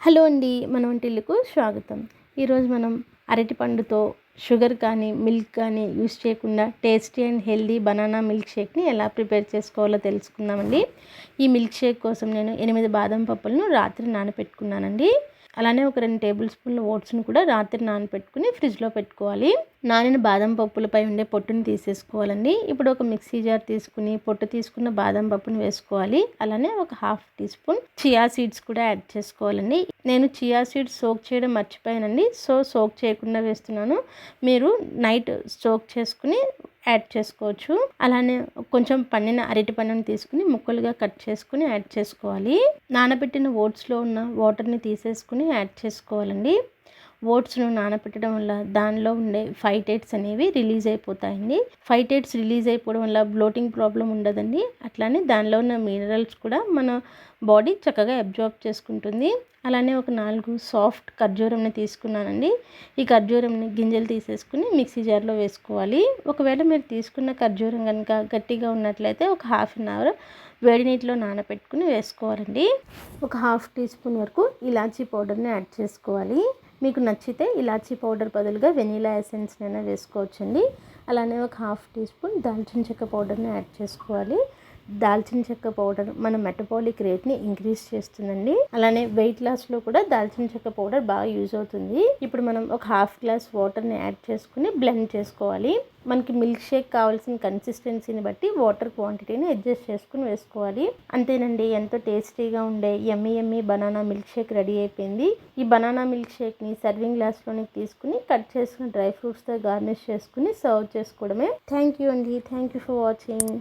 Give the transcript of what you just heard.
Hello అండి మన వంటిల్లుకు స్వాగతం. ఈరోజు మనం అరటిపండుతో షుగర్ కానీ మిల్క్ కానీ యూస్ చేయకుండా tasty and healthy banana milk షేక్ని ఎలా ప్రిపేర్ చేసుకోవాలో తెలుసుకుందామండి. ఈ మిల్క్ షేక్ కోసం నేను ఎనిమిది బాదం పప్పులను రాత్రి నానబెట్టుకున్నానండి అలానే ఒక రెండు టేబుల్ స్పూన్ల ఓట్స్ను కూడా రాత్రి నానబెట్టుకుని ఫ్రిడ్జ్లో పెట్టుకోవాలి. నానిన బాదం పప్పులపై ఉండే పొట్టుని తీసేసుకోవాలండి. ఇప్పుడు ఒక మిక్సీ జార్ తీసుకుని పొట్టు తీసుకున్న బాదం పప్పుని వేసుకోవాలి. అలానే ఒక half teaspoon chia seeds కూడా యాడ్ చేసుకోవాలండి. నేను చియా సీడ్స్ సోక్ చేయడం మర్చిపోయానండి. సో సోక్ చేయకుండా వేస్తున్నాను. మీరు నైట్ సోక్ చేసుకుని యాడ్ చేసుకోవచ్చు. అలానే కొంచెం పండిన అరటి పండుని తీసుకుని ముక్కలుగా కట్ చేసుకుని యాడ్ చేసుకోవాలి. నానబెట్టిన ఓట్స్లో ఉన్న వాటర్ని తీసేసుకుని యాడ్ చేసుకోవాలండి. ఓట్స్ను నానబెట్టడం వల్ల దానిలో ఉండే ఫైటేట్స్ అనేవి రిలీజ్ అయిపోతాయండి. ఫైటేట్స్ రిలీజ్ అయిపోవడం వల్ల బ్లోటింగ్ ప్రాబ్లం ఉండదండి. అట్లానే దానిలో ఉన్న మినరల్స్ కూడా మన బాడీ చక్కగా అబ్జార్బ్ చేసుకుంటుంది. అలానే ఒక నాలుగు సాఫ్ట్ ఖర్జూరంని తీసుకున్నానండి. ఈ ఖర్జూరంని గింజలు తీసేసుకుని మిక్సీ జార్లో వేసుకోవాలి. ఒకవేళ మీరు తీసుకున్న ఖర్జూరం కనుక గట్టిగా ఉన్నట్లయితే ఒక హాఫ్ అన్ అవర్ వేడి నీటిలో నానబెట్టుకుని వేసుకోవాలండి. ఒక హాఫ్ టీ స్పూన్ వరకు ఇలాచీ పౌడర్ని యాడ్ చేసుకోవాలి. మీకు నచ్చితే ఇలాచీ పౌడర్ బదులుగా వెనీలా ఎసెన్స్నైనా వేసుకోవచ్చండి. అలానే ఒక హాఫ్ టీ స్పూన్ దాల్చిన చెక్క పౌడర్ని యాడ్ చేసుకోవాలి. దాల్చిన చెక్క పౌడర్ మన మెటబాలిక్ రేట్ని ఇంక్రీజ్ చేస్తుందండి. అలానే వెయిట్ లాస్లో కూడా దాల్చిన చెక్క పౌడర్ బాగా యూజ్ అవుతుంది. ఇప్పుడు మనం ఒక హాఫ్ గ్లాస్ వాటర్ని యాడ్ చేసుకుని బ్లెండ్ చేసుకోవాలి. మనకి మిల్క్ షేక్ కావాల్సిన కన్సిస్టెన్సీని బట్టి వాటర్ క్వాంటిటీని అడ్జస్ట్ చేసుకుని వేసుకోవాలి. అంతేనండి ఎంతో టేస్టీగా ఉండే ఎమ్మి ఎమ్మి బనానా మిల్క్ షేక్ రెడీ అయిపోయింది. ఈ బనానా మిల్క్ షేక్ని సర్వింగ్ గ్లాస్లోనికి తీసుకుని కట్ చేసుకుని డ్రై ఫ్రూట్స్తో గార్నిష్ చేసుకుని సర్వ్ చేసుకోవడమే. థ్యాంక్ యూ అండి. Thank you for watching